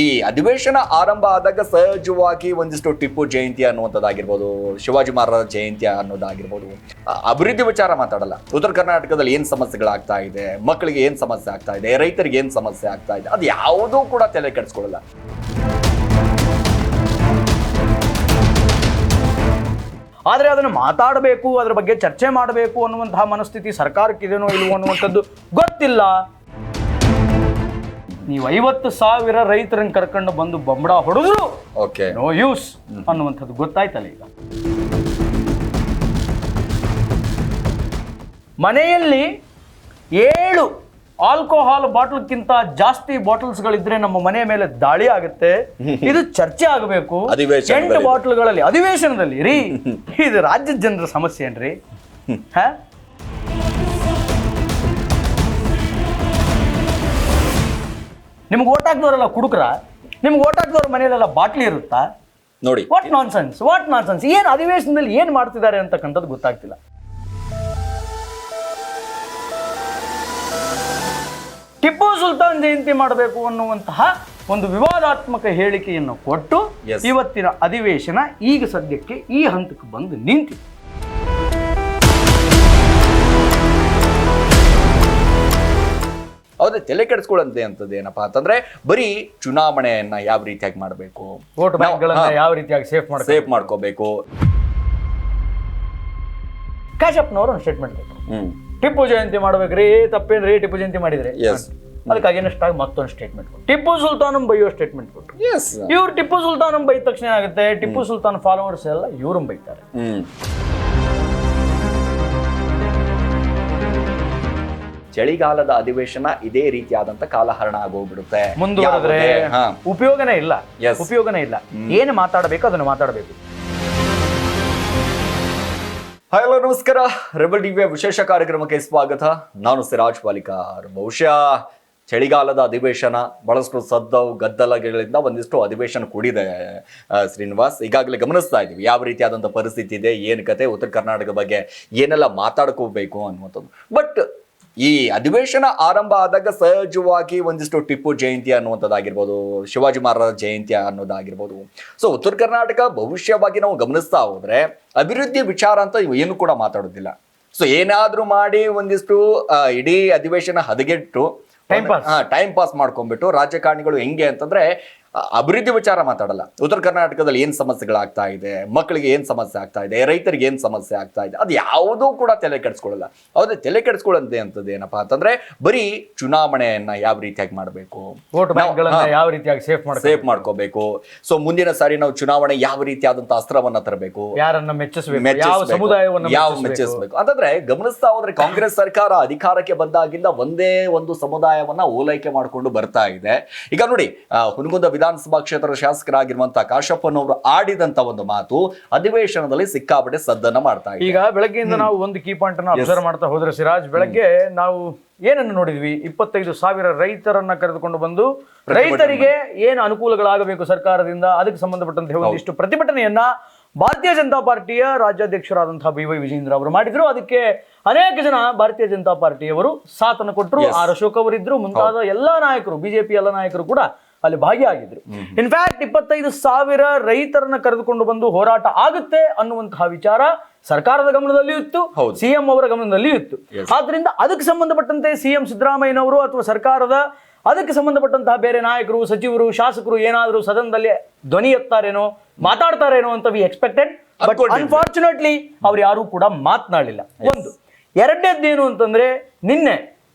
ಈ ಅಧಿವೇಶನ ಆರಂಭ ಆದಾಗ ಸಹಜವಾಗಿ ಒಂದಿಷ್ಟು ಟಿಪ್ಪು ಜಯಂತಿ ಅನ್ನುವಂಥದ್ದಾಗಿರ್ಬೋದು, ಶಿವಾಜಿ ಮಹಾರಾಜ ಜಯಂತಿ ಅನ್ನೋದಾಗಿರ್ಬೋದು ಅಭಿವೃದ್ಧಿ ವಿಚಾರ ಮಾತಾಡಲ್ಲ. ಉತ್ತರ ಕರ್ನಾಟಕದಲ್ಲಿ ಏನು ಸಮಸ್ಯೆಗಳಾಗ್ತಾ ಇದೆ, ಮಕ್ಕಳಿಗೆ ಏನು ಸಮಸ್ಯೆ ಆಗ್ತಾ ಇದೆ, ರೈತರಿಗೆ ಏನು ಸಮಸ್ಯೆ ಆಗ್ತಾ ಇದೆ, ಅದು ಯಾವುದೂ ಕೂಡ ತಲೆ ಕೆಡಿಸ್ಕೊಳ್ಳಲ್ಲ. ಆದರೆ ಅದನ್ನು ಮಾತಾಡಬೇಕು, ಅದರ ಬಗ್ಗೆ ಚರ್ಚೆ ಮಾಡಬೇಕು ಅನ್ನುವಂತಹ ಮನಸ್ಥಿತಿ ಸರ್ಕಾರಕ್ಕಿದೆಯೋ ಇಲ್ವೋ ಅನ್ನುವಂಥದ್ದು ಗೊತ್ತಿಲ್ಲ. ನೀವು ಐವತ್ತು ಸಾವಿರ ರೈತರನ್ನ ಕರ್ಕೊಂಡು ಬಂದು ಬೊಂಬಡ ಹೊಡೆದ್ರು ಓಕೆ ನೋ ಯೂಸ್ ಅನ್ನುವಂಥದ್ದು ಗೊತ್ತಾಯ್ತಲ್ಲ ಈಗ. ಮನೆಯಲ್ಲಿ ಏಳು ಆಲ್ಕೋಹಾಲ್ ಬಾಟಲ್ಗಿಂತ ಜಾಸ್ತಿ ಬಾಟಲ್ಸ್ಗಳಿದ್ರೆ ನಮ್ಮ ಮನೆ ಮೇಲೆ ದಾಳಿ ಆಗುತ್ತೆ. ಇದು ಚರ್ಚೆ ಆಗಬೇಕು. ಎಂಟು ಬಾಟಲ್ಗಳಲ್ಲಿ ಅಧಿವೇಶನದಲ್ಲಿ ರೀ. ಇದು ರಾಜ್ಯದ ಜನರ ಸಮಸ್ಯೆ ಏನ್ರಿ? ಹ? ನಿಮ್ಗೆ ಓಟ್ ಹಾಕ್ದವರೆಲ್ಲ ಕುಡುಕ್ರ ನಿಮ್ಗೆ ಓಟ್ ಹಾಕ್ದವ್ರ ಮನೆಯಲ್ಲೆಲ್ಲ ಬಾಟ್ಲಿ ಇರುತ್ತಾ? ನೋಡಿ. What nonsense what nonsense ಏನು ಅಧಿವೇಶನದಲ್ಲಿ ಏನು ಮಾಡ್ತಿದ್ದಾರೆ ಅಂತಕ್ಕಂಥದ್ದು ಗೊತ್ತಾಗ್ತಿಲ್ಲ. ಟಿಪ್ಪು ಸುಲ್ತಾನ್ ಜಯಂತಿ ಮಾಡಬೇಕು ಅನ್ನುವಂತಹ ಒಂದು ವಿವಾದಾತ್ಮಕ ಹೇಳಿಕೆಯನ್ನು ಕೊಟ್ಟು ಇವತ್ತಿನ ಅಧಿವೇಶನ ಈಗ ಸದ್ಯಕ್ಕೆ ಈ ಹಂತಕ್ಕೆ ಬಂದು ನಿಂತಿದೆ. ಹೌದು ತಲೆ ಕೆಡಿಸ್ಕೊಳ್ಳಂತೆ ಅಂತದ್ದು ಏನಪ್ಪಾ ಅಂತಂದ್ರೆ ಬರೀ ಚುನಾವಣೆಯನ್ನ ಯಾವ ರೀತಿಯಾಗಿ ಮಾಡಬೇಕು? ಯಾವ ರೀತಿಯಾಗಿ ಸೇಫ್ ಮಾಡಿ ಸೇಫ್ ಮಾಡ್ಕೋಬೇಕು. ಕಾಶಪ್ಪನವರು ಒಂದು ಸ್ಟೇಟ್ಮೆಂಟ್ ಟಿಪ್ಪು ಜಯಂತಿ ಮಾಡ್ಬೇಕ್ರಿ ತಪ್ಪೇನ್ರಿ ಟಿಪ್ಪು ಜಯಂತಿ ಮಾಡಿದ್ರೆ. ಎಸ್ ಅದಕ್ಕೆ ಆಗಿ ಮತ್ತೊಂದು ಸ್ಟೇಟ್ಮೆಂಟ್ ಕೊಟ್ಟು ಟಿಪ್ಪು ಸುಲ್ತಾನ್ ಬೈಯೋ ಸ್ಟೇಟ್ಮೆಂಟ್ ಕೊಟ್ಟು ಇವ್ರು ಟಿಪ್ಪು ಸುಲ್ತಾನ್ ಬೈದ ತಕ್ಷಣ ಏನಾಗುತ್ತೆ? ಟಿಪ್ಪು ಸುಲ್ತಾನ್ ಫಾಲೋವರ್ಸ್ ಎಲ್ಲ ಇವ್ರನ್ನ ಬೈತಾರೆ. ಚಳಿಗಾಲದ ಅಧಿವೇಶನ ಇದೇ ರೀತಿಯಾದಂತ ಕಾಲಹರಣ ಆಗೋಗ್ಬಿಡುತ್ತೆ. ಮುಂದುವರೆದ್ರೆ ಹಾ. ಉಪಯೋಗನೇ ಇಲ್ಲ. Yes. ಉಪಯೋಗನೇ ಇಲ್ಲ. ಏನು ಮಾತಾಡಬೇಕು ಅದನ್ನು ಮಾತಾಡಬೇಕು. ಹಾಯ್ ಹಲೋ ನಮಸ್ಕಾರ. ರೆಬಲ್ ಟಿವಿಯ ವಿಶೇಷ ಕಾರ್ಯಕ್ರಮಕ್ಕೆ ಸ್ವಾಗತ. ನಾನು ಸಿರಾಜ್ ಪಾಲಿಕಾರ್ ಬಹುಶಃ ಚಳಿಗಾಲದ ಅಧಿವೇಶನ ಬಹಳಷ್ಟು ಸದ್ದವು ಗದ್ದಲಗಳಿಂದ ಒಂದಿಷ್ಟು ಅಧಿವೇಶನ ಕೂಡಿದೆ ಆ, ಶ್ರೀನಿವಾಸ್. ಈಗಾಗಲೇ ಗಮನಿಸ್ತಾ ಇದ್ದೀವಿ. ಯಾವ ರೀತಿಯಾದಂಥ ಪರಿಸ್ಥಿತಿ ಇದೆ ಏನು ಕತೆ ಉತ್ತರ ಕರ್ನಾಟಕ ಬಗ್ಗೆ ಏನೆಲ್ಲ ಮಾತಾಡ್ಕೋಬೇಕು ಅನ್ನುವಂಥದ್ದು. ಬಟ್ ಈ ಅಧಿವೇಶನ ಆರಂಭ ಆದಾಗ ಸಹಜವಾಗಿ ಒಂದಿಷ್ಟು ಟಿಪ್ಪು ಜಯಂತಿ ಅನ್ನುವಂಥದ್ದಾಗಿರ್ಬೋದು ಶಿವಾಜಿ ಮಹಾರಾಜ ಜಯಂತಿ ಅನ್ನೋದಾಗಿರ್ಬೋದು ಸೊ ಉತ್ತರ ಕರ್ನಾಟಕ ಭವಿಷ್ಯವಾಗಿ ನಾವು ಗಮನಿಸ್ತಾ ಹೋದ್ರೆ ಅಭಿವೃದ್ಧಿ ವಿಚಾರ ಅಂತ ಏನು ಕೂಡ ಮಾತಾಡೋದಿಲ್ಲ ಸೊ ಏನಾದ್ರೂ ಮಾಡಿ ಒಂದಿಷ್ಟು ಇಡೀ ಅಧಿವೇಶನ ಹದಗೆಟ್ಟು. ಟೈಮ್ ಪಾಸ್ ಮಾಡ್ಕೊಂಡ್ಬಿಟ್ಟು ರಾಜಕಾರಣಿಗಳು ಹೆಂಗೆ ಅಂತಂದ್ರೆ ಅಭಿವೃದ್ಧಿ ವಿಚಾರ ಮಾತಾಡಲ್ಲ. ಉತ್ತರ ಕರ್ನಾಟಕದಲ್ಲಿ ಏನು ಸಮಸ್ಯೆಗಳಾಗ್ತಾ ಇದೆ ಮಕ್ಕಳಿಗೆ ಏನು ಸಮಸ್ಯೆ ಆಗ್ತಾ ಇದೆ ರೈತರಿಗೆ ಏನು ಸಮಸ್ಯೆ ಆಗ್ತಾ ಇದೆ ಅದು ಯಾವುದೂ ಕೂಡ ತಲೆ ಕೆಡಿಸ್ಕೊಳ್ಳಲ್ಲ. ಹೌದು ತಲೆ ಕೆಡಿಸ್ಕೊಳ್ಳಂತೆ ಅಂತದ್ದು ಏನಪ್ಪಾ ಅಂತಂದ್ರೆ ಬರೀ ಚುನಾವಣೆಯನ್ನ ಯಾವ ರೀತಿಯಾಗಿ ಮಾಡಬೇಕು? ಯಾವ ರೀತಿಯಾಗಿ ಸೇಫ್ ಮಾಡಿ ಸೇಫ್ ಮಾಡ್ಕೋಬೇಕು. ಸೊ ಮುಂದಿನ ಸಾರಿ ನಾವು ಚುನಾವಣೆ ಯಾವ ರೀತಿಯಾದಂತಹ ಅಸ್ತ್ರವನ್ನ ತರಬೇಕು? ಯಾರನ್ನ ಮೆಚ್ಚಿಸಬೇಕು? ಯಾವ ಮೆಚ್ಚಿಸಬೇಕು. ಅಂತಂದ್ರೆ ಗಮನಿಸ್ತಾ ಹೋದ್ರೆ ಕಾಂಗ್ರೆಸ್ ಸರ್ಕಾರ ಅಧಿಕಾರಕ್ಕೆ ಬಂದಾಗಿಂದ ಒಂದೇ ಒಂದು ಸಮುದಾಯವನ್ನ ಓಲೈಕೆ ಮಾಡಿಕೊಂಡು ಬರ್ತಾ ಇದೆ. ಈಗ ನೋಡಿ ಹುನಗುಂದ ವಿಧಾನಸಭಾ ಕ್ಷೇತ್ರದ ಶಾಸಕರಾಗಿರುವಂತಹ ಕಾಶಪ್ಪನವರು ಆಡಿದಂತ ಒಂದು ಮಾತು ಅಧಿವೇಶನದಲ್ಲಿ ಸಿಕ್ಕಾಪಟ್ಟೆ ಸದ್ದನ್ನ ಮಾಡ್ತಾ ಈಗ ಬೆಳಗ್ಗೆಯಿಂದ ನಾವು ಒಂದು ಕೀ ಪಾಯಿಂಟ್ ಅನ್ನು ಅಬ್ಸರ್ವ್ ಮಾಡ್ತಾ ಹೋದ್ರೆ ಸಿರಾಜ್ ಬೆಳಗ್ಗೆ ನಾವು ಏನನ್ನು ನೋಡಿದ್ವಿ? ಇಪ್ಪತ್ತೈದು ಸಾವಿರ ರೈತರನ್ನ ಕರೆದುಕೊಂಡು ಬಂದು ರೈತರಿಗೆ ಏನು ಅನುಕೂಲಗಳಾಗಬೇಕು ಸರ್ಕಾರದಿಂದ? ಅದಕ್ಕೆ ಸಂಬಂಧಪಟ್ಟಂತೆ ಒಂದಿಷ್ಟು ಪ್ರತಿಭಟನೆಯನ್ನ ಭಾರತೀಯ ಜನತಾ ಪಾರ್ಟಿಯ ರಾಜ್ಯಾಧ್ಯಕ್ಷರಾದಂತಹ ಬಿ ವೈ ವಿಜೇಂದ್ರ ಅವರು ಮಾಡಿದ್ರು. ಅದಕ್ಕೆ ಅನೇಕ ಜನ ಭಾರತೀಯ ಜನತಾ ಪಾರ್ಟಿಯವರು ಸಾಥನ ಕೊಟ್ಟರು ಆರ್ ಅಶೋಕ್ ಅವರಿದ್ರು. ಮುಂತಾದ ಎಲ್ಲಾ ನಾಯಕರು ಬಿಜೆಪಿ ಎಲ್ಲ ನಾಯಕರು ಕೂಡ ಅಲ್ಲಿ ಭಾಗಿಯಾಗಿದ್ರು. ಇನ್ಫ್ಯಾಕ್ಟ್ ಇಪ್ಪತ್ತೈದು ಸಾವಿರ ರೈತರನ್ನ ಕರೆದುಕೊಂಡು ಬಂದು ಹೋರಾಟ ಆಗುತ್ತೆ ಅನ್ನುವಂತಹ ವಿಚಾರ ಸರ್ಕಾರದ ಗಮನದಲ್ಲಿಯೂ ಇತ್ತು. ಸಿಎಂ ಅವರ ಗಮನದಲ್ಲಿಯೂ ಇತ್ತು. ಆದ್ರಿಂದ ಅದಕ್ಕೆ ಸಂಬಂಧಪಟ್ಟಂತೆ ಸಿಎಂ ಸಿದ್ದರಾಮಯ್ಯನವರು ಅಥವಾ ಸರ್ಕಾರದ ಅದಕ್ಕೆ ಸಂಬಂಧಪಟ್ಟಂತಹ ಬೇರೆ ನಾಯಕರು ಸಚಿವರು ಶಾಸಕರು ಏನಾದರೂ ಸದನದಲ್ಲಿ ಧ್ವನಿ ಎತ್ತಾರೇನೋ ಮಾತಾಡ್ತಾರೇನೋ ಅಂತ ವಿ ಎಕ್ಸ್ಪೆಕ್ಟೆಡ್ ಬಟ್. ಅನ್ಫಾರ್ಚುನೇಟ್ಲಿ ಅವ್ರು ಯಾರು ಕೂಡ ಮಾತನಾಡಲಿಲ್ಲ. ಒಂದು. ಎರಡನೇದ್ದೇನು ಅಂತಂದ್ರೆ ನಿನ್ನೆ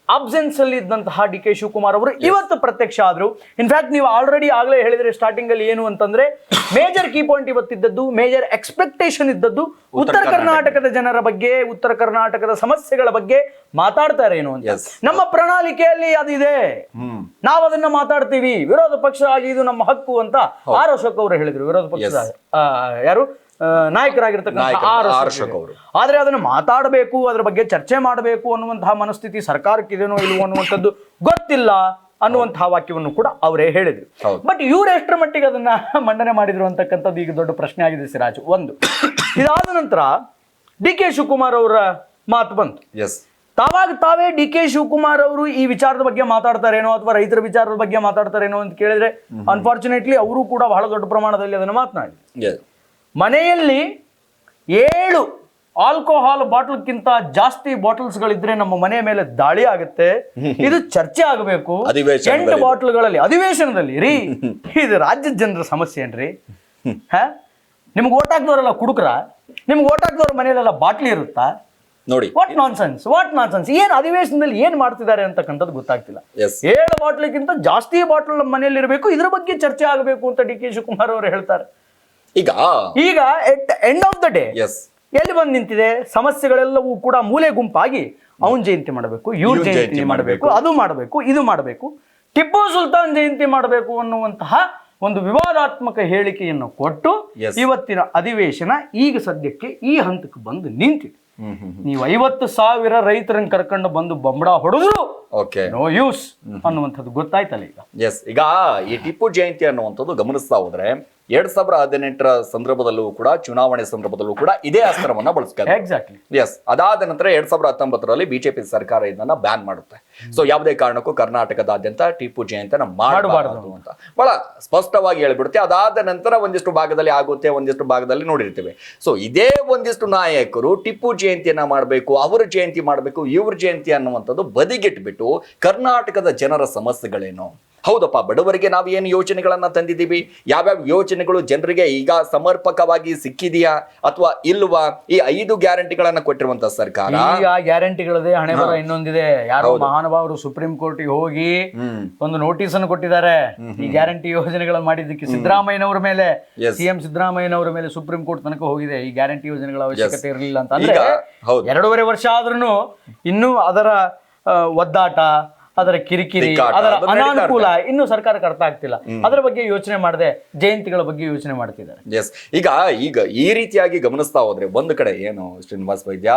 ಅಬ್ಸೆನ್ಸ್ ಅಲ್ಲಿ ಇದ್ದಂತಹ ಡಿ ಕೆ ಶಿವಕುಮಾರ್ ಅವರು ಇವತ್ತು ಪ್ರತ್ಯಕ್ಷ ಆದ್ರು. ಇನ್ಫ್ಯಾಕ್ಟ್ ನೀವು ಆಲ್ರೆಡಿ ಆಗ್ಲೇ ಹೇಳಿದ್ರೆ ಸ್ಟಾರ್ಟಿಂಗ್ ಅಲ್ಲಿ ಏನು ಅಂತಂದ್ರೆ ಮೇಜರ್ ಕೀ ಪಾಯಿಂಟ್ ಇವತ್ತಿದ್ದದ್ದು ಮೇಜರ್ ಎಕ್ಸ್ಪೆಕ್ಟೇಷನ್ ಇದ್ದದ್ದು ಉತ್ತರ ಕರ್ನಾಟಕದ ಜನರ ಬಗ್ಗೆ ಉತ್ತರ ಕರ್ನಾಟಕದ ಸಮಸ್ಯೆಗಳ ಬಗ್ಗೆ ಮಾತಾಡ್ತಾರೆ ಏನು ಅಂತ. ನಮ್ಮ ಪ್ರಣಾಳಿಕೆಯಲ್ಲಿ ಅದಿದೆ ನಾವು ಅದನ್ನ ಮಾತಾಡ್ತೀವಿ. ವಿರೋಧ ಪಕ್ಷ ಆಗಿ ಇದು ನಮ್ಮ ಹಕ್ಕು ಅಂತ ಆರ್ ಅಶೋಕ್ ಅವರು ಹೇಳಿದ್ರು. ವಿರೋಧ ಪಕ್ಷದ ಯಾರು? ನಾಯಕರಾಗಿರ್ತಕ್ಕಂಥ ನಾಯಕರು, ಆರ್ ಅಶೋಕ್ ಅವರು. ಆದ್ರೆ ಅದನ್ನು ಮಾತಾಡಬೇಕು ಅದರ ಬಗ್ಗೆ ಚರ್ಚೆ ಮಾಡಬೇಕು ಅನ್ನುವಂತಹ ಮನಸ್ಥಿತಿ ಸರ್ಕಾರಕ್ಕಿದೇನೋ ಇಲ್ವೋ ಅನ್ನುವಂಥದ್ದು ಗೊತ್ತಿಲ್ಲ ಅನ್ನುವಂತಹ ವಾಕ್ಯವನ್ನು ಕೂಡ ಅವರೇ ಹೇಳಿದ್ರು. ಬಟ್ ಇವ್ರು ಎಷ್ಟರ ಮಟ್ಟಿಗೆ ಅದನ್ನ ಮಂಡನೆ ಮಾಡಿದ್ರು ಅಂತಕ್ಕಂಥದ್ದು ಈಗ ದೊಡ್ಡ ಪ್ರಶ್ನೆ ಆಗಿದೆ ಸಿರಾಜ್. ಒಂದು ಇದಾದ ನಂತರ ಡಿ ಕೆ ಶಿವಕುಮಾರ್ ಅವರ ಮಾತು ಬಂತು. ಎಸ್ ತಾವಾಗ ತಾವೇ ಡಿ ಕೆ ಶಿವಕುಮಾರ್ ಅವರು ಈ ವಿಚಾರದ ಬಗ್ಗೆ ಮಾತಾಡ್ತಾರೇನೋ ಅಥವಾ ರೈತರ ವಿಚಾರದ ಬಗ್ಗೆ ಮಾತಾಡ್ತಾರೇನೋ ಅಂತ ಕೇಳಿದ್ರೆ ಅನ್ಫಾರ್ಚುನೇಟ್ಲಿ ಅವರು ಕೂಡ ಬಹಳ ದೊಡ್ಡ ಪ್ರಮಾಣದಲ್ಲಿ ಅದನ್ನು ಮಾತನಾಡಿ. ಮನೆಯಲ್ಲಿ ಏಳು ಆಲ್ಕೋಹಾಲ್ ಬಾಟಲ್ಗಿಂತ ಜಾಸ್ತಿ ಬಾಟಲ್ಸ್ಗಳಿದ್ರೆ ನಮ್ಮ ಮನೆಯ ಮೇಲೆ ದಾಳಿ ಆಗುತ್ತೆ. ಇದು ಚರ್ಚೆ ಆಗಬೇಕು. ಎಂಟು ಬಾಟಲ್ಗಳಲ್ಲಿ ಅಧಿವೇಶನದಲ್ಲಿ ರೀ. ಇದು ರಾಜ್ಯದ ಜನರ ಸಮಸ್ಯೆ ಏನ್ರಿ? ಹ? ನಿಮ್ಗೆ ಓಟ್ ಹಾಕ್ದವರೆಲ್ಲ ಕುಡುಕ್ರ? ನಿಮ್ಗೆ ಓಟ್ ಹಾಕ್ದವ್ರ ಮನೆಯಲ್ಲೆಲ್ಲ ಬಾಟ್ಲಿ ಇರುತ್ತಾ? ನೋಡಿ. ವಾಟ್ ನಾನ್ಸೆನ್ಸ್ ವಾಟ್ ನಾನ್ಸೆನ್ಸ್ ಏನ್ ಅಧಿವೇಶನದಲ್ಲಿ ಏನ್ ಮಾಡ್ತಿದ್ದಾರೆ ಅಂತಕ್ಕಂಥದ್ದು ಗೊತ್ತಾಗ್ತಿಲ್ಲ. ಏಳು ಬಾಟ್ಲಿಗಿಂತ ಜಾಸ್ತಿ ಬಾಟಲ್ ನಮ್ಮ ಮನೆಯಲ್ಲಿ ಇರಬೇಕು ಇದ್ರ ಬಗ್ಗೆ ಚರ್ಚೆ ಆಗಬೇಕು ಅಂತ ಡಿ ಕೆ ಶಿವಕುಮಾರ್ ಅವರು ಹೇಳ್ತಾರೆ. ಈಗ? ಈಗ at end of the day S ಎಲ್ಲಿ ಬಂದು ನಿಂತಿದೆ? ಸಮಸ್ಯೆಗಳೆಲ್ಲವೂ ಕೂಡ ಮೂಲೆ ಗುಂಪಾಗಿ ಅವನ್ ಜಯಂತಿ ಮಾಡಬೇಕು ಇವ್ರ ಜಯಂತಿ ಮಾಡಬೇಕು ಅದು ಮಾಡಬೇಕು ಇದು ಮಾಡಬೇಕು. ಟಿಪ್ಪು ಸುಲ್ತಾನ್ ಜಯಂತಿ ಮಾಡಬೇಕು ಅನ್ನುವಂತಹ ಒಂದು ವಿವಾದಾತ್ಮಕ ಹೇಳಿಕೆಯನ್ನು ಕೊಟ್ಟು. ಇವತ್ತಿನ ಅಧಿವೇಶನ ಈಗ ಸದ್ಯಕ್ಕೆ ಈ ಹಂತಕ್ಕೆ ಬಂದು ನಿಂತಿದೆ. ನೀವು ಐವತ್ತು ಸಾವಿರ ರೈತರನ್ನ ಕರ್ಕೊಂಡು ಬಂದು ಬಂಬಡ ಹೊಡೆದ್ರು ಓಕೆ ನೋ ಯೂಸ್ ಅನ್ನುವಂಥದ್ದು ಗೊತ್ತಾಯ್ತಲ್ಲ ಈಗ. ಎಸ್ ಈಗ ಈ ಟಿಪ್ಪು ಜಯಂತಿ ಅನ್ನುವಂಥದ್ದು ಗಮನಿಸ್ತಾ ಹೋದ್ರೆ ಎರಡ್ ಸಾವಿರ ಹದಿನೆಂಟರ ಸಂದರ್ಭದಲ್ಲೂ ಕೂಡ ಚುನಾವಣೆ ಸಂದರ್ಭದಲ್ಲೂ ಕೂಡ ಇದೇ ಅಸ್ತ್ರವನ್ನ ಬಳಸ್ತಾರೆ ಎಕ್ಸಾಕ್ಟ್ಲಿ ಎಸ್ ಅದಾದ ನಂತರ ಎರಡ್ ಸಾವಿರದ ಹತ್ತೊಂಬತ್ತರಲ್ಲಿ ಬಿಜೆಪಿ ಸರ್ಕಾರ ಇದನ್ನ ಬ್ಯಾನ್ ಮಾಡುತ್ತೆ. ಸೊ ಯಾವುದೇ ಕಾರಣಕ್ಕೂ ಕರ್ನಾಟಕದಾದ್ಯಂತ ಟಿಪ್ಪು ಜಯಂತಿನ ಮಾಡಬಾರದು ಅಂತ. ಬಹಳ ಸ್ಪಷ್ಟವಾಗಿ ಹೇಳ್ಬಿಡುತ್ತೆ. ಅದಾದ ನಂತರ ಒಂದಿಷ್ಟು ಭಾಗದಲ್ಲಿ ಆಗುತ್ತೆ ಒಂದಿಷ್ಟು ಭಾಗದಲ್ಲಿ ನೋಡಿರ್ತೇವೆ. ಸೊ ಇದೇ ಒಂದಿಷ್ಟು ನಾಯಕರು ಟಿಪ್ಪು ಜಯಂತಿಯನ್ನ ಮಾಡಬೇಕು ಅವರ ಜಯಂತಿ ಮಾಡಬೇಕು ಇವ್ರ ಜಯಂತಿ ಅನ್ನುವಂಥದ್ದು ಬದಿಗಿಟ್ಬಿಟ್ಟು ಕರ್ನಾಟಕದ ಜನರ ಸಮಸ್ಯೆಗಳೇನು? ಹೌದಪ್ಪ ಬಡವರಿಗೆ ನಾವು ಏನು ಯೋಜನೆಗಳನ್ನು ತಂದಿದ್ದೀವಿ? ಯಾವ್ಯಾವ ಯೋಜನೆಗಳು ಜನರಿಗೆ ಈಗ ಸಮರ್ಪಕವಾಗಿ ಸಿಕ್ಕಿದೆಯಾ ಅಥವಾ ಇಲ್ವಾ? ಈ ಐದು ಗ್ಯಾರಂಟಿಗಳನ್ನು ಕೊಟ್ಟಿರುವಂತ ಸರ್ಕಾರ? ಈಗ ಗ್ಯಾರಂಟಿಗಳದೆ ಹಣೆ ಬರ ಇನ್ನೊಂದಿದೆ. ಯಾರೋ ಮಹಾನುಭಾವರು ಸುಪ್ರೀಂ ಕೋರ್ಟ್ ಹೋಗಿ ಒಂದು ನೋಟಿಸ್ ಅನ್ನು ಕೊಟ್ಟಿದ್ದಾರೆ ಈ ಗ್ಯಾರಂಟಿ ಯೋಜನೆಗಳನ್ನು ಮಾಡಿದ್ದಕ್ಕೆ ಸಿದ್ದರಾಮಯ್ಯನವರ ಮೇಲೆ ಸಿಎಂ ಸಿದ್ದರಾಮಯ್ಯನವರ ಮೇಲೆ ಸುಪ್ರೀಂ ಕೋರ್ಟ್ ತನಕ ಹೋಗಿದೆ. ಈ ಗ್ಯಾರಂಟಿ ಯೋಜನೆಗಳ ಅವಶ್ಯಕತೆ ಇರಲಿಲ್ಲ ಅಂತ ಅಂದ್ರೆ ಎರಡೂವರೆ ವರ್ಷ ಆದ್ರೂ ಇನ್ನೂ ಅದರ ಒದ್ದಾಟ ಅದರ ಕಿರಿಕಿರಿ ಅದರ ಅದು ಅನಾನುಕೂಲ ಇನ್ನು ಸರ್ಕಾರಕ್ಕೆ ಅರ್ಥ ಆಗ್ತಿಲ್ಲ. ಅದರ ಬಗ್ಗೆ ಯೋಚನೆ ಮಾಡದೆ ಜಯಂತಿಗಳ ಬಗ್ಗೆ ಯೋಚನೆ ಮಾಡ್ತಿದ್ದಾರೆ. ಎಸ್ ಈಗ ಈಗ ಈ ರೀತಿಯಾಗಿ ಗಮನಿಸ್ತಾ ಹೋದ್ರೆ ಒಂದು ಕಡೆ ಏನು ಶ್ರೀನಿವಾಸ್ ವೈದ್ಯ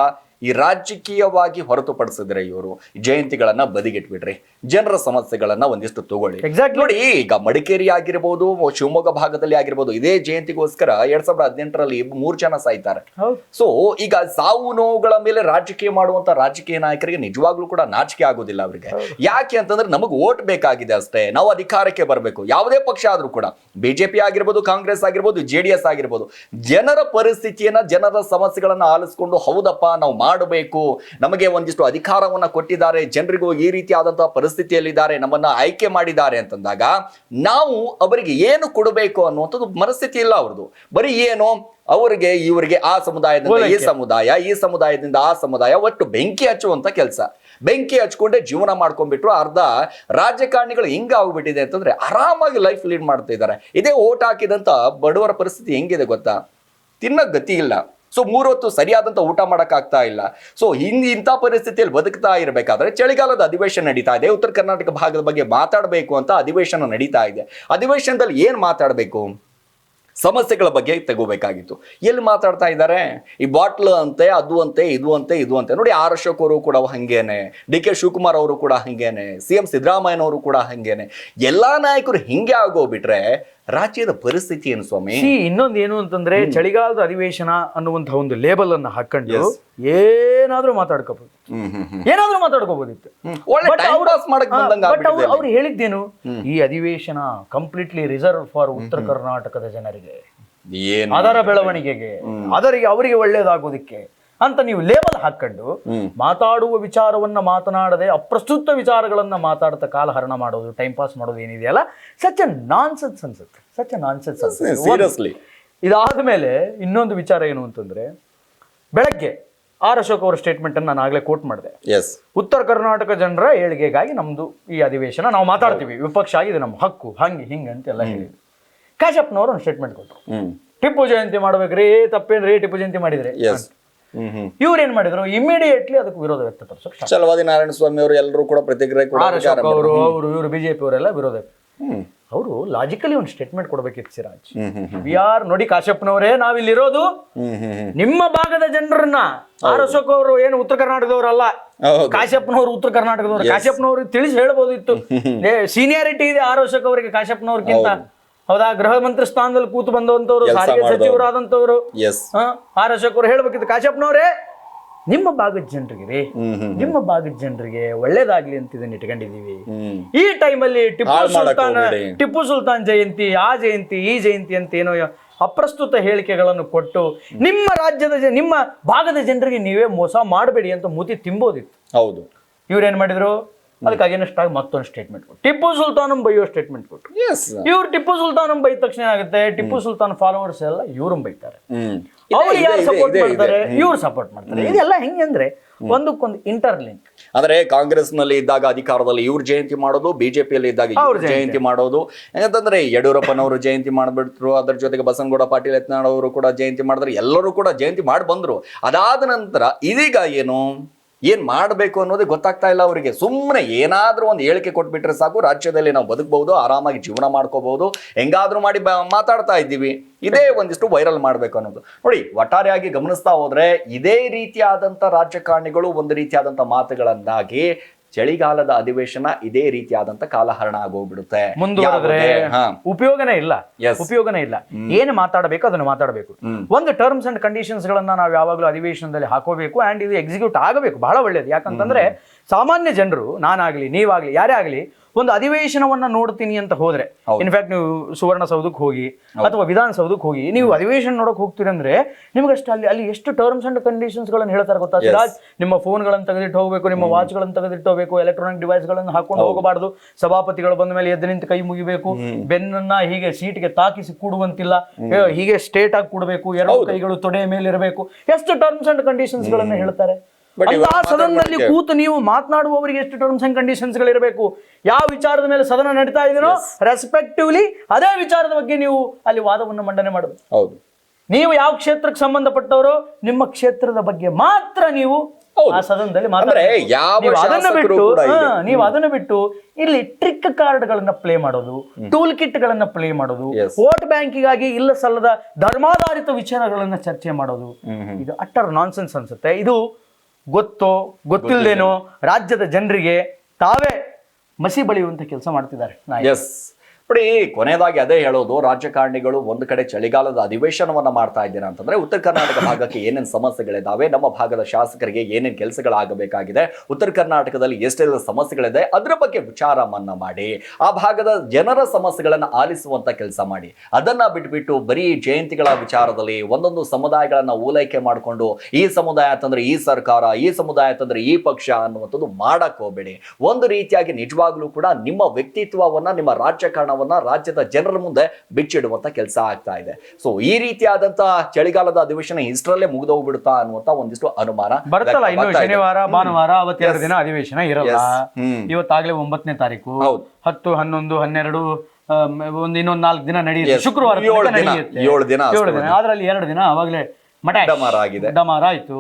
ಈ ರಾಜಕೀಯವಾಗಿ ಹೊರತುಪಡಿಸಿದ್ರೆ ಇವರು ಜಯಂತಿಗಳನ್ನ ಬದಿಗಿಟ್ಬಿಡ್ರಿ. ಜನರ ಸಮಸ್ಯೆಗಳನ್ನ ಒಂದಿಷ್ಟು ತಗೊಳ್ಳಿ. ನೋಡಿ ಈಗ ಮಡಿಕೇರಿ ಆಗಿರ್ಬೋದು ಶಿವಮೊಗ್ಗ ಭಾಗದಲ್ಲಿ ಆಗಿರ್ಬೋದು ಇದೇ ಜಯಂತಿಗೋಸ್ಕರ ಎರಡ್ ಸಾವಿರದ ಹದಿನೆಂಟರಲ್ಲಿ ಮೂರ್ ಜನ ಸಾಯ್ತಾರೆ. ಸೊ ಈಗ ಸಾವು ನೋವುಗಳ ಮೇಲೆ ರಾಜಕೀಯ ಮಾಡುವಂತ ರಾಜಕೀಯ ನಾಯಕರಿಗೆ ನಿಜವಾಗ್ಲೂ ಕೂಡ ನಾಚಿಕೆ ಆಗೋದಿಲ್ಲ ಅವರಿಗೆ. ಯಾಕೆ ಅಂತಂದ್ರೆ ನಮಗೆ ಓಟ್ ಬೇಕಾಗಿದೆ ಅಷ್ಟೇ. ನಾವು ಅಧಿಕಾರಕ್ಕೆ ಬರಬೇಕು. ಯಾವುದೇ ಪಕ್ಷ ಆದ್ರೂ ಕೂಡ. ಬಿಜೆಪಿ ಆಗಿರ್ಬೋದು ಕಾಂಗ್ರೆಸ್ ಆಗಿರ್ಬೋದು ಜೆಡಿಎಸ್ ಆಗಿರ್ಬೋದು ಜನರ ಪರಿಸ್ಥಿತಿಯನ್ನ ಜನರ ಸಮಸ್ಯೆಗಳನ್ನ ಆಲಿಸ್ಕೊಂಡು ಹೌದಪ್ಪ ನಾವು ಮಾಡಬೇಕು. ನಮಗೆ ಒಂದಿಷ್ಟು ಅಧಿಕಾರವನ್ನ ಕೊಟ್ಟಿದ್ದಾರೆ. ಜನರಿಗೂ ಈ ರೀತಿಯಾದಂತಹ ಪರಿಸ್ಥಿತಿಯಲ್ಲಿದ್ದಾರೆ. ನಮ್ಮನ್ನ ಆಯ್ಕೆ ಮಾಡಿದ್ದಾರೆ ಅಂತಂದಾಗ ನಾವು ಅವರಿಗೆ ಏನು ಕೊಡಬೇಕು ಅನ್ನುವಂಥದ್ದು ಮನಸ್ಥಿತಿ ಇಲ್ಲ ಅವ್ರದ್ದು. ಬರೀ ಏನು? ಅವರಿಗೆ ಇವರಿಗೆ ಆ ಸಮುದಾಯದಿಂದ ಈ ಸಮುದಾಯ ಈ ಸಮುದಾಯದಿಂದ ಆ ಸಮುದಾಯ ಒಟ್ಟು ಬೆಂಕಿ ಹಚ್ಚುವಂತ ಕೆಲಸ. ಬೆಂಕಿ ಹಚ್ಕೊಂಡೆ ಜೀವನ ಮಾಡ್ಕೊಂಡ್ಬಿಟ್ರು ಅರ್ಧ ರಾಜಕಾರಣಿಗಳು ಹೆಂಗ ಆಗ್ಬಿಟ್ಟಿದೆ ಅಂತಂದ್ರೆ ಆರಾಮಾಗಿ ಲೈಫ್ ಲೀಡ್ ಮಾಡ್ತಾ ಇದ್ದಾರೆ. ಇದೇ ಓಟ್ ಹಾಕಿದಂತ ಬಡವರ ಪರಿಸ್ಥಿತಿ ಹೆಂಗಿದೆ ಗೊತ್ತಾ? ತಿನ್ನ ಗತಿ ಇಲ್ಲ. ಸೊ ಮೂರೊತ್ತು ಸರಿಯಾದಂಥ ಊಟ ಮಾಡೋಕ್ಕಾಗ್ತಾ ಇಲ್ಲ. ಸೊ ಹಿಂದೆ ಇಂಥ ಪರಿಸ್ಥಿತಿಯಲ್ಲಿ ಬದುಕ್ತಾ ಇರಬೇಕಾದ್ರೆ ಚಳಿಗಾಲದ ಅಧಿವೇಶನ ನಡೀತಾ ಇದೆ. ಉತ್ತರ ಕರ್ನಾಟಕ ಭಾಗದ ಬಗ್ಗೆ ಮಾತಾಡಬೇಕು ಅಂತ ಅಧಿವೇಶನ ನಡೀತಾ ಇದೆ. ಅಧಿವೇಶನದಲ್ಲಿ ಏನು ಮಾತಾಡಬೇಕು? ಸಮಸ್ಯೆಗಳ ಬಗ್ಗೆ ತೆಗೋಬೇಕಾಗಿತ್ತು. ಎಲ್ಲಿ ಮಾತಾಡ್ತಾ ಇದ್ದಾರೆ? ಈ ಬಾಟ್ಲ್ ಅಂತೆ, ಅದು ಅಂತೆ, ಇದು ಅಂತೆ ಇದು ಅಂತೆ. ನೋಡಿ, ಆರ್ ಅಶೋಕ್ ಅವರು ಕೂಡ ಹಂಗೇನೆ. ಡಿ ಕೆ ಶಿವಕುಮಾರ್ ಅವರು ಕೂಡ ಹಂಗೇನೆ. ಸಿ ಎಂ ಸಿದ್ದರಾಮಯ್ಯನವರು ಕೂಡ ಹಂಗೇನೆ. ಎಲ್ಲ ನಾಯಕರು ಹಿಂಗೆ ಆಗೋಗ್ಬಿಟ್ರೆ ರಾಜ್ಯದ ಪರಿಸ್ಥಿತಿ ಏನು ಸ್ವಾಮಿ? ಇನ್ನೊಂದು ಏನು ಅಂತಂದ್ರೆ ಚಳಿಗಾಲದ ಅಧಿವೇಶನ ಅನ್ನುವಂತಹ ಒಂದು ಲೇಬಲ್ ಅನ್ನ ಹಾಕೊಂಡು. ಏನಾದ್ರೂ ಮಾತಾಡ್ಕೋಬಹುದು ಏನಾದ್ರೂ ಮಾತಾಡ್ಕೋಬಹುದಿತ್ತು ಬಟ್ ಅವ್ರು ಹೇಳಿದ್ದೇನು ಈ ಅಧಿವೇಶನ ಕಂಪ್ಲೀಟ್ಲಿ ರಿಸರ್ವ್ ಫಾರ್ ಉತ್ತರ ಕರ್ನಾಟಕದ ಜನರಿಗೆ. ಅದರ ಬೆಳವಣಿಗೆಗೆ ಅದರಿಗೆ ಅವರಿಗೆ ಒಳ್ಳೇದಾಗೋದಿಕ್ಕೆ. ಅಂತ ನೀವು ಲೇಬಲ್ ಹಾಕೊಂಡು ಮಾತಾಡುವ ವಿಚಾರವನ್ನ ಮಾತನಾಡದೆ ಅಪ್ರಸ್ತುತ ವಿಚಾರಗಳನ್ನ ಮಾತಾಡ್ತಾ ಕಾಲಹರಣ ಮಾಡೋದು ಟೈಮ್ ಪಾಸ್ ಮಾಡೋದು ಏನಿದೆಯಲ್ಲ? ಸಚ್ ನಾನ್ಸೆನ್ಸ್ ಅನ್ಸುತ್ತೆ. ಸಚ್ ನಾನ್ಸೆನ್ಸ್ ಅನ್ಸುತ್ತೆ. ಸೀರಿಯಸ್ಲಿ ಇದಾದ ಮೇಲೆ ಇನ್ನೊಂದು ವಿಚಾರ ಏನು ಅಂತಂದ್ರೆ ಬೆಳಗ್ಗೆ ಆರ್ ಅಶೋಕ್ ಅವರ ಸ್ಟೇಟ್ಮೆಂಟ್ ಅನ್ನು ನಾನು ಆಗಲೇ ಕೋಟ್ ಮಾಡಿದೆ. ಎಸ್ ಉತ್ತರ ಕರ್ನಾಟಕ ಜನರ ಏಳಿಗೆಗಾಗಿ ನಮ್ದು ಈ ಅಧಿವೇಶನ ನಾವು ಮಾತಾಡ್ತೀವಿ. ವಿಪಕ್ಷ ಆಗಿದೆ ನಮ್ಮ ಹಕ್ಕು ಹಂಗೆ ಹಿಂಗೆ ಅಂತೆಲ್ಲ ಹೇಳಿದ್ವಿ ಕಾಶಪ್ಪನವರು ಒಂದು ಸ್ಟೇಟ್ಮೆಂಟ್ ಕೊಟ್ಟರು. ಟಿಪ್ಪು ಜಯಂತಿ ಮಾಡ್ಬೇಕ್ರಿ ತಪ್ಪೇನ್ರಿ ಟಿಪ್ಪು ಜಯಂತಿ ಮಾಡಿದ್ರೆ ಇವ್ರು ಏನ್ ಮಾಡಿದ್ರು? ಇಮಿಡಿಯೇಟ್ಲಿ ಅದಕ್ಕೆ ವಿರೋಧ ವ್ಯಕ್ತಪಡಿಸೋಕೆ ಚಲವಾದಿ ನಾರಾಯಣ ಸ್ವಾಮಿ ಅವರು ಎಲ್ಲರೂ ಕೂಡ ಪ್ರತಿಕ್ರಿಯೆ ಅವರು ಅವರು ಇವರು ಬಿಜೆಪಿ ಅವರೆಲ್ಲ ವಿರೋಧ ಹ್ಮ್. ಅವರು ಲಾಜಿಕಲಿ ಒಂದು ಸ್ಟೇಟ್ಮೆಂಟ್ ಕೊಡಬೇಕಿತ್ತು ಸಿರಾಜ್. ವಿ ಆರ್ ನೋಡಿ ಕಾಶ್ಯಪ್ನವರೇ ನಾವಿಲ್ಲಿರೋದು ನಿಮ್ಮ ಭಾಗದ ಜನರನ್ನ. ಆರ್ ಅಶೋಕ್ ಅವರು ಏನು ಉತ್ತರ ಕರ್ನಾಟಕದವರಲ್ಲ ಹೌದು. ಕಾಶ್ಯಪ್ನವರು ಉತ್ತರ ಕರ್ನಾಟಕದವರು. ಕಾಶ್ಯಪ್ನವರು ತಿಳಿಸಿ ಹೇಳ್ಬೋದಿತ್ತು. ಸೀನಿಯಾರಿಟಿ ಇದೆ ಆರ್ ಅಶೋಕ್ ಅವರಿಗೆ ಕಾಶ್ಯಪ್ನವ್ರಿಗಿಂತ. ಹೌದಾ? ಗೃಹ ಮಂತ್ರಿ ಸ್ಥಾನದಲ್ಲಿ ಕೂತು ಬಂದವಂತವ್ರು ಸಾರಿಗೆ. ಸಚಿವರಾದಂತವ್ರು? ಆರ್ ಅಶೋಕ್ ಅವರು ಹೇಳ್ಬೇಕಿತ್ತು. ಕಾಶಪ್ಪನವ್ರೆ ನಿಮ್ಮ ಭಾಗದ ಜನರಿಗೆ ರೀ ನಿಮ್ಮ ಭಾಗದ ಜನರಿಗೆ ಒಳ್ಳೇದಾಗ್ಲಿ ಅಂತ ಇದನ್ನ ಇಟ್ಕೊಂಡಿದೀವಿ ಈ ಟೈಮಲ್ಲಿ ಟಿಪ್ಪು ಸುಲ್ತಾನ್ ಟಿಪ್ಪು ಸುಲ್ತಾನ್ ಜಯಂತಿ ಆ ಜಯಂತಿ ಈ ಜಯಂತಿ ಅಂತ ಏನೋ ಅಪ್ರಸ್ತುತ ಹೇಳಿಕೆಗಳನ್ನು ಕೊಟ್ಟು ನಿಮ್ಮ ರಾಜ್ಯದ ನಿಮ್ಮ ಭಾಗದ ಜನರಿಗೆ ನೀವೇ ಮೋಸ ಮಾಡಬೇಡಿ ಅಂತ ಮೂತಿ ತಿಂಬೋದಿತ್ತು. ಹೌದು. ಇವ್ರೇನ್ ಮಾಡಿದ್ರು? ಅದಕ್ಕೆ ಅಗೇನೆಸ್ಟ್ ಆಗಿ ಮತ್ತೊಂದು ಸ್ಟೇಟ್ಮೆಂಟ್ ಕೊಟ್ಟು ಟಿಪ್ಪು ಸುಲ್ತಾನ್ ಬೈಯೋ ಸ್ಟೇಟ್ಮೆಂಟ್ ಕೊಟ್ಟು ಇವ್ರು ಟಿಪ್ಪು ಸುಲ್ತಾನ್ ಬೈದ ತಕ್ಷಣ ಏನಾಗುತ್ತೆ? ಟಿಪ್ಪು ಸುಲ್ತಾನ್ ಫಾಲೋವರ್ಸ್ ಎಲ್ಲ ಇವ್ರು ಬೈತಾರೆ. ಅವ್ರು ಯಾರು ಸಪೋರ್ಟ್. ಮಾಡ್ತಾರೆ? ಇವ್ರು ಸಪೋರ್ಟ್ ಮಾಡ್ತಾರೆ. ಇದೆಲ್ಲ ಹೆಂಗೆ ಅಂದ್ರೆ ಒಂದಕ್ಕೊಂದು ಇಂಟರ್ಲಿಂಕ್ ಅಂದ್ರೆ ಕಾಂಗ್ರೆಸ್ನಲ್ಲಿ ಇದ್ದಾಗ ಅಧಿಕಾರದಲ್ಲಿ ಇವ್ರ ಜಯಂತಿ ಮಾಡೋದು ಬಿಜೆಪಿಯಲ್ಲಿ ಇದ್ದಾಗ ಇವ್ರ ಜಯಂತಿ. ಜಯಂತಿ ಮಾಡೋದು. ಯಾಕಂತಂದ್ರೆ ಯಡಿಯೂರಪ್ಪನವರು ಜಯಂತಿ ಮಾಡ್ಬಿಟ್ರು ಅದ್ರ ಜೊತೆಗೆ ಬಸನಗೌಡ ಪಾಟೀಲ್ ಯತ್ನಾಳ್ ಅವರು ಕೂಡ ಜಯಂತಿ ಮಾಡಿದ್ರು ಎಲ್ಲರೂ ಕೂಡ ಜಯಂತಿ ಮಾಡಿ ಬಂದ್ರು ಅದಾದ ನಂತರ ಇದೀಗ ಏನು? ಏನ್ ಮಾಡಬೇಕು ಅನ್ನೋದೇ ಗೊತ್ತಾಗ್ತಾ ಇಲ್ಲ ಅವರಿಗೆ. ಸುಮ್ಮನೆ ಏನಾದರೂ ಒಂದು ಹೇಳಿಕೆ ಕೊಟ್ಬಿಟ್ರೆ ಸಾಕು, ರಾಜ್ಯದಲ್ಲಿ ನಾವು ಬದುಕಬಹುದು, ಆರಾಮಾಗಿ ಜೀವನ ಮಾಡ್ಕೋಬಹುದು, ಹೆಂಗಾದ್ರೂ ಮಾಡಿ ಮಾತಾಡ್ತಾ ಇದ್ದೀವಿ. ಇದೇ ಒಂದಿಷ್ಟು ವೈರಲ್ ಮಾಡಬೇಕು ಅನ್ನೋದು. ನೋಡಿ, ಒಟ್ಟಾರೆಯಾಗಿ ಗಮನಿಸ್ತಾ ಹೋದ್ರೆ ಇದೇ ರೀತಿಯಾದಂಥ ರಾಜಕಾರಣಿಗಳು ಒಂದು ರೀತಿಯಾದಂಥ ಮಾತುಗಳನ್ನಾಗಿ ಚಳಿಗಾಲದ ಅಧಿವೇಶನ ಇದೇ ರೀತಿಯಾದಂತ ಕಾಲಹರಣ ಆಗೋಗ್ಬಿಡುತ್ತೆ. ಮುಂದುವರೆದ್ರೆ ಉಪಯೋಗನೇ ಇಲ್ಲ. ಉಪಯೋಗನೇ ಇಲ್ಲ. ಏನು ಮಾತಾಡಬೇಕು ಅದನ್ನು ಮಾತಾಡಬೇಕು. ಒಂದು ಟರ್ಮ್ಸ್ ಅಂಡ್ ಕಂಡೀಷನ್ಸ್ ಗಳನ್ನ ನಾವು ಯಾವಾಗಲೂ ಅಧಿವೇಶನದಲ್ಲಿ ಹಾಕೋಬೇಕು ಅಂಡ್ ಇದು ಎಕ್ಸಿಕ್ಯೂಟ್ ಆಗಬೇಕು. ಬಹಳ ಒಳ್ಳೇದು. ಯಾಕಂತಂದ್ರೆ ಸಾಮಾನ್ಯ ಜನರು ನಾನಾಗ್ಲಿ ನೀವಾಗ್ಲಿ ಯಾರೇ ಆಗ್ಲಿ ಒಂದು ಅಧಿವೇಶನವನ್ನ ನೋಡ್ತೀನಿ ಅಂತ ಹೋದ್ರೆ ಇನ್ಫ್ಯಾಕ್ಟ್ ನೀವು ಸುವರ್ಣಸೌಧಕ್ಕೆ ಹೋಗಿ ಅಥವಾ ವಿಧಾನಸೌಧಕ್ಕೆ ಹೋಗಿ ನೀವು ಅಧಿವೇಶನ ನೋಡಕ್ ಹೋಗ್ತೀರಿ ಅಂದ್ರೆ ನಿಮ್ಗಷ್ಟು ಅಲ್ಲಿ ಅಲ್ಲಿ ಎಷ್ಟು ಟರ್ಮ್ಸ್ ಅಂಡ್ ಕಂಡೀಷನ್ಸ್ ಗಳನ್ನ ಹೇಳ್ತಾರೆ ಗೊತ್ತಾ? ಸಿರಾಜ್ ನಿಮ್ಮ ಫೋನ್ಗಳನ್ನು ತೆಗೆದಿಟ್ಟು ಹೋಗಬೇಕು ನಿಮ್ಮ ವಾಚ್ಗಳನ್ನು ತೆಗೆದಿಟ್ಟು ಹೋಗಬೇಕು ಎಲೆಕ್ಟ್ರಾನಿಕ್ ಡಿವೈಸ್ಗಳನ್ನು ಹಾಕೊಂಡು ಹೋಗಬಾರದು ಸಭಾಪತಿಗಳು ಬಂದ ಮೇಲೆ ಎದ್ದು ನಿಂತು ಕೈ ಮುಗಿಬೇಕು ಬೆನ್ನನ್ನ ಹೀಗೆ ಸೀಟ್ಗೆ ತಾಕಿಸಿ ಕೂಡುವಂತಿಲ್ಲ ಹೀಗೆ ಸ್ಟೇಟ್ ಆಗಿ ಕೂಡಬೇಕು ಎರಡು ಕೈಗಳು ತೊಡೆಯ ಮೇಲೆ ಇರಬೇಕು ಎಷ್ಟು ಟರ್ಮ್ಸ್ ಅಂಡ್ ಕಂಡೀಷನ್ಸ್ ಗಳನ್ನ ಹೇಳ್ತಾರೆ? ಅಂತ ಸದನದಲ್ಲಿ ಕೂತು ನೀವು ಮಾತನಾಡುವವರಿಗೆ ಎಷ್ಟು ಟರ್ಮ್ಸ್ ಅಂಡ್ ಕಂಡೀಷನ್ಸ್ ಇರಬೇಕು ಯಾವ ವಿಚಾರದ ಮೇಲೆ ಸದನ ನಡೀತಾ ಇದೆಯೋ ರೆಸ್ಪೆಕ್ಟಿವ್ಲಿ ಅದೇ ವಿಚಾರದ ಬಗ್ಗೆ ನೀವು ಅಲ್ಲಿ ವಾದವನ್ನು ಮಂಡನೆ ಮಾಡಬೇಕು. ಹೌದು. ನೀವು ಯಾವ ಕ್ಷೇತ್ರಕ್ಕೆ ಸಂಬಂಧಪಟ್ಟವರು ನಿಮ್ಮ ಕ್ಷೇತ್ರದ ಬಗ್ಗೆ ಮಾತ್ರ ನೀವು ಆ ಸದನದಲ್ಲಿ ಮಾತಾಡಬೇಕು. ಅದನ್ನ ಬಿಟ್ಟು. ನೀವು ಅದನ್ನ ಬಿಟ್ಟು ಇಲ್ಲಿ ಟ್ರಿಕ್ ಕಾರ್ಡ್ ಗಳನ್ನ ಪ್ಲೇ ಮಾಡೋದು ಟೂಲ್ ಕಿಟ್ ಗಳನ್ನ ಪ್ಲೇ ಮಾಡೋದು. ವೋಟ್ ಬ್ಯಾಂಕಿಗಾಗಿ ಇಲ್ಲ ಸಲ್ಲದ ಧರ್ಮಾಧಾರಿತ ವಿಚಾರಗಳನ್ನ ಚರ್ಚೆ ಮಾಡೋದು. ಇದು ಅಟ್ಟರ್ ನಾನ್ಸೆನ್ಸ್ ಅನ್ಸುತ್ತೆ. ಇದು ಗೊತ್ತೋ ಗೊತ್ತಿಲ್ಲದೇನೋ ರಾಜ್ಯದ ಜನರಿಗೆ ತಾವೇ ಮಸಿ ಬಳಿಯುವಂಥ ಕೆಲಸ ಮಾಡ್ತಿದ್ದಾರೆ. ಎಸ್ ನೋಡಿ ಕೊನೆಯದಾಗಿ ಅದೇ ಹೇಳೋದು, ರಾಜಕಾರಣಿಗಳು ಒಂದು ಕಡೆ ಚಳಿಗಾಲದ ಅಧಿವೇಶನವನ್ನ ಮಾಡ್ತಾ ಇದ್ದೀರಾ ಅಂತಂದ್ರೆ ಉತ್ತರ ಕರ್ನಾಟಕ ಭಾಗಕ್ಕೆ ಏನೇನು ಸಮಸ್ಯೆಗಳಿದಾವೆ, ನಮ್ಮ ಭಾಗದ ಶಾಸಕರಿಗೆ ಏನೇನು ಕೆಲಸಗಳಾಗಬೇಕಾಗಿದೆ, ಉತ್ತರ ಕರ್ನಾಟಕದಲ್ಲಿ ಎಷ್ಟೆಲ್ಲ ಸಮಸ್ಯೆಗಳಿದೆ, ಅದರ ಬಗ್ಗೆ ವಿಚಾರ ಮನ್ನಾ ಮಾಡಿ, ಆ ಭಾಗದ ಜನರ ಸಮಸ್ಯೆಗಳನ್ನ ಆಲಿಸುವಂತ ಕೆಲಸ ಮಾಡಿ. ಅದನ್ನ ಬಿಟ್ಬಿಟ್ಟು ಬರೀ ಜಯಂತಿಗಳ ವಿಚಾರದಲ್ಲಿ ಒಂದೊಂದು ಸಮುದಾಯಗಳನ್ನ ಓಲೈಕೆ ಮಾಡಿಕೊಂಡು, ಈ ಸಮುದಾಯ ಅಂತಂದ್ರೆ ಈ ಸರ್ಕಾರ, ಈ ಸಮುದಾಯ ಅಂತಂದ್ರೆ ಈ ಪಕ್ಷ ಅನ್ನುವಂಥದ್ದು ಮಾಡಕ್ ಹೋಗ್ಬೇಡಿ. ಒಂದು ರೀತಿಯಾಗಿ ನಿಜವಾಗ್ಲೂ ಕೂಡ ನಿಮ್ಮ ವ್ಯಕ್ತಿತ್ವವನ್ನ, ನಿಮ್ಮ ರಾಜಕಾರಣವನ್ನ ರಾಜ್ಯದ ಜನರ ಮುಂದೆ ಬಿಚ್ಚಿಡುವಂತ ಕೆಲಸ ಆಗ್ತಾ ಇದೆ. ಸೊ ಈ ರೀತಿಯಾದಂತಹ ಚಳಿಗಾಲದ ಅಧಿವೇಶನ ಇಷ್ಟರಲ್ಲೇ ಮುಗಿದೋಗ್ಬಿಡುತ್ತಾ ಅನ್ನುವಂತ ಒಂದಿಷ್ಟು ಅನುಮಾನ ಬರುತ್ತಲ್ಲ ಇನ್ನು. ಶನಿವಾರ ಭಾನುವಾರ ಅವತ್ತೆರಡು ದಿನ ಅಧಿವೇಶನ ಇರಲ್ಲ. ಇವತ್ತಾಗಲೇ ಒಂಬತ್ತನೇ ತಾರೀಕು. ಹತ್ತು ಹನ್ನೊಂದು ಹನ್ನೆರಡು ಒಂದು ಇನ್ನೊಂದು ನಾಲ್ಕು ದಿನ ನಡೆಯುತ್ತೆ. ಶುಕ್ರವಾರ ಏಳು ದಿನ, ಅದ್ರಲ್ಲಿ ಎರಡು ದಿನ ಅವಾಗಲೇ ಮಠ. ಡಮಾರ ಆಗಿದೆ. ಡಮಾರ ಆಯ್ತು.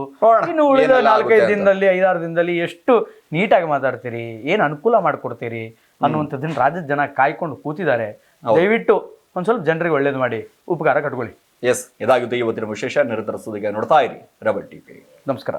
ಇನ್ನು ಉಳಿದ ನಾಲ್ಕೈದು ದಿನದಲ್ಲಿ ಐದಾರು ದಿನದಲ್ಲಿ ಎಷ್ಟು ನೀಟಾಗಿ ಮಾತಾಡ್ತೀರಿ? ಏನ್ ಅನುಕೂಲ ಮಾಡ್ಕೊಡ್ತೀರಿ? ಅನ್ನುವಂಥದ್ದನ್ನ ರಾಜ್ಯದ ಜನ ಕಾಯ್ಕೊಂಡು ಕೂತಿದ್ದಾರೆ. ದಯವಿಟ್ಟು ಒಂದ್ ಸ್ವಲ್ಪ ಜನರಿಗೆ ಒಳ್ಳೇದು ಮಾಡಿ ಉಪಕಾರ ಕಟ್ಕೊಳ್ಳಿ. ಎಸ್ ಇದಾಗಿದ್ದು ಇವತ್ತಿನ ವಿಶೇಷ ನಿರಂತರ ಸುದ್ದಿಗೆ ನೋಡ್ತಾ ಇರಿ ರಬಲ್ ಟಿವಿ. ನಮಸ್ಕಾರ.